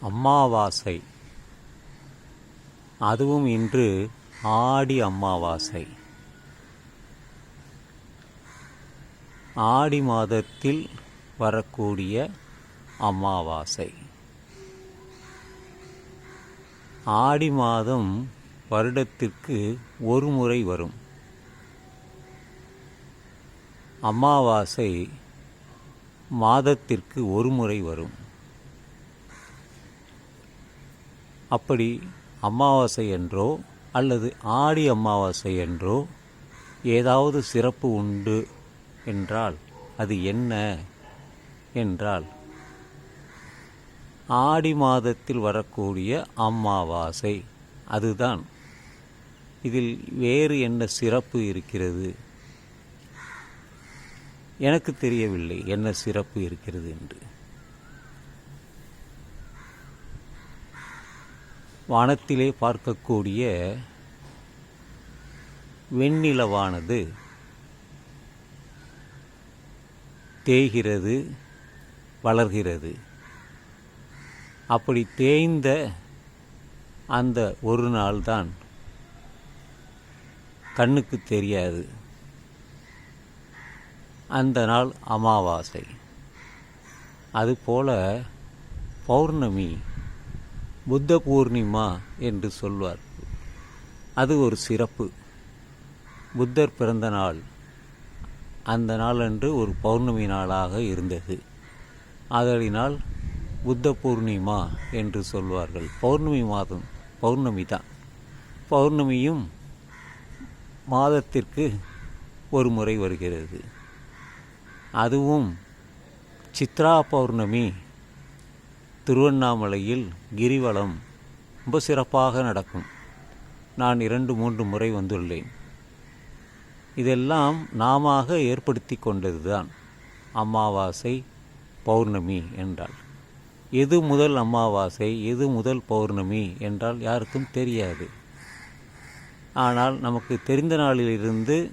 அமாவாசை அதுவும் இன்று ஆடி அமாவாசை ஆடி மாதத்தில் வரக்கூடிய அமாவாசை ஆடி மாதம் வருடத்திற்கு ஒரு முறை வரும். அமாவாசை மாதத்திற்கு ஒரு முறை வரும். அப்படி அமாவாசை என்றோ அல்லது ஆடி அமாவாசை என்றோ ஏதாவது சிறப்பு உண்டு என்றால் அது என்ன என்றால் ஆடி மாதத்தில் வரக்கூடிய அமாவாசை அதுதான். இதில் வேறு என்ன சிறப்பு இருக்கிறது? எனக்கு தெரியவில்லை என்ன சிறப்பு இருக்கிறது என்று. வானத்திலே பார்க்கக்கூடிய வெண்ணிலவானது தேய்கிறது வளர்கிறது. அப்படி தேய்ந்த அந்த ஒரு நாள்தான் கண்ணுக்கு தெரியாது. அந்த நாள் அமாவாசை. அதுபோல பௌர்ணமி புத்த பூர்ணிமா என்று சொல்வார். அது ஒரு சிறப்பு. புத்தர் பிறந்த நாள் அந்த நாளன்று ஒரு பௌர்ணமி நாளாக இருந்தது. அதனால் புத்த பூர்ணிமா என்று சொல்வார்கள். பௌர்ணமி மாதம் பௌர்ணமி தான். பௌர்ணமியும் மாதத்திற்கு ஒரு முறை வருகிறது. அதுவும் சித்ரா பௌர்ணமி திருவண்ணாமலையில் கிரிவலம் ரொம்ப சிறப்பாக நடக்கும். நான் இரண்டு மூன்று முறை வந்துள்ளேன். இதெல்லாம் நாம ஏற்படுத்தி கொண்டதுதான். அமாவாசை பௌர்ணமி என்றால் எது முதல் அமாவாசை எது முதல் பௌர்ணமி என்றால் யாருக்கும் தெரியாது. ஆனால் நமக்கு தெரிந்த நாளிலிருந்து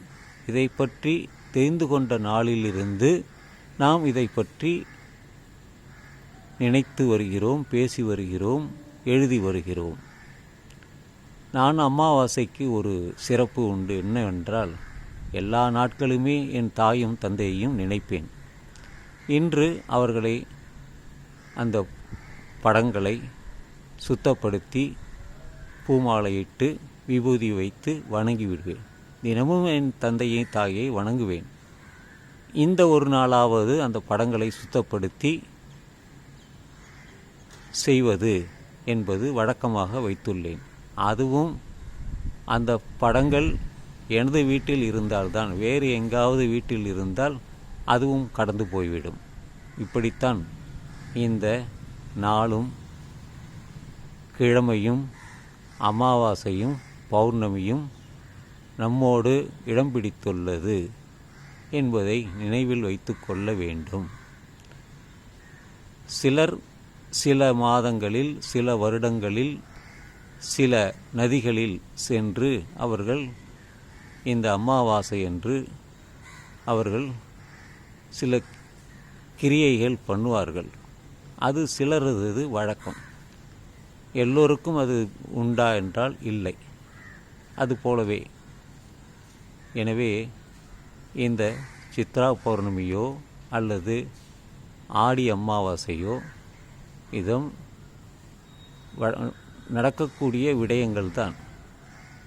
இதை பற்றி தெரிந்து கொண்ட நாளிலிருந்து நாம் இதை பற்றி நினைத்து வருகிறோம் பேசி வருகிறோம் எழுதி வருகிறோம். நான் அமாவாசைக்கு ஒரு சிறப்பு உண்டு. என்னவென்றால் எல்லா நாட்களுமே என் தாயும் தந்தையையும் நினைப்பேன். இன்று அவர்களை அந்த படங்களை சுத்தப்படுத்தி பூமாலையிட்டு விபூதி வைத்து வணங்கி விடுவேன் தினமும் என் தந்தையை தாயை வணங்குவேன். இந்த ஒரு நாளாவது அந்த படங்களை சுத்தப்படுத்தி செய்வது என்பது வழக்கமாக வைத்துள்ளேன். அதுவும் அந்த படங்கள் எனது வீட்டில் இருந்தால்தான் வேறு எங்காவது வீட்டில் இருந்தால் அதுவும் கடந்து போய்விடும். இப்படித்தான் இந்த நாளும் கிழமையும் அமாவாசையும் பௌர்ணமியும் நம்மோடு இடம் பிடித்துள்ளது என்பதை நினைவில் வைத்து கொள்ள வேண்டும். சிலர் சில மாதங்களில் சில வருடங்களில் சில நதிகளில் சென்று அவர்கள் இந்த அமாவாசை என்று அவர்கள் சில கிரியைகள் பண்ணுவார்கள். அது சிலரது வழக்கம். எல்லோருக்கும் அது உண்டா என்றால் இல்லை. அது போலவே எனவே இந்த சித்ரா பௌர்ணமியோ அல்லது ஆடி அமாவாசையோ இதுவும் நடக்கக்கூடிய விடயங்கள் தான்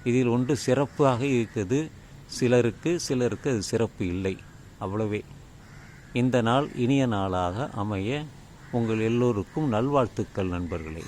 இதில் ஒன்று சிறப்பாக இருக்குது சிலருக்கு சிலருக்கு அது சிறப்பு இல்லை. அவ்வளவே. இந்த நாள் இனிய நாளாக அமைய உங்கள் எல்லோருக்கும் நல்வாழ்த்துக்கள் நண்பர்களே.